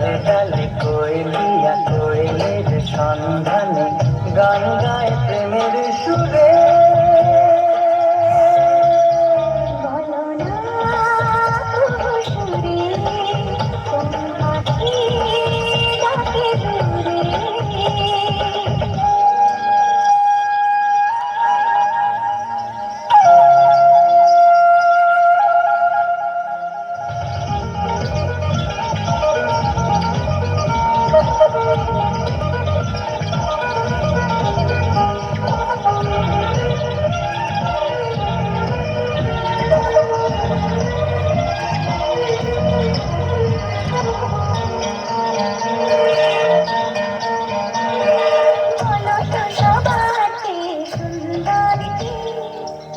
গালে গালে কোয়েলিয়া কোয়েলের সন্ধানে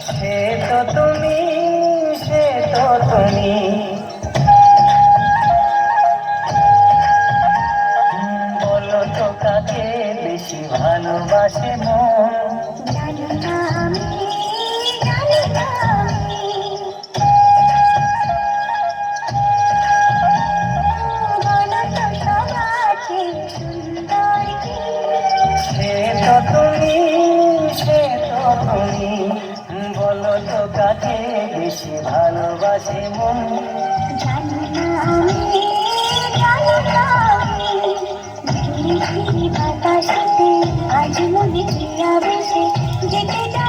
সে তো তুমি সে তো তুমি বলো তো কাকে বেশি ভালোবাসে ভালোবাসে মন আজ মনে প্রিয়া বসে যেতে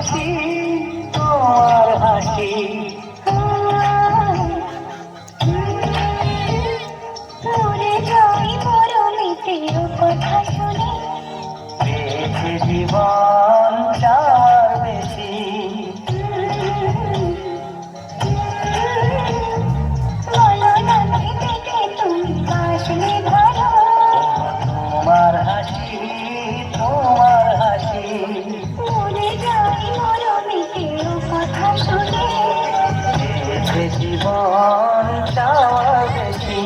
पाती জীবন চার বেশি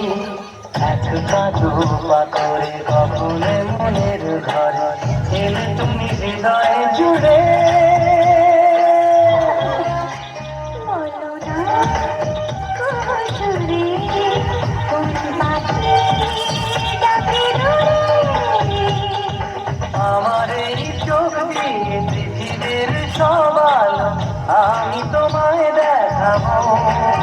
এক কাঁদু পাথরে মনের ঘরে এলে তুমি হৃদয়ে জুড়ে আমার এই চোখ দিয়ে পৃথিবীর সবাল আমি তোমায় দেখাবো।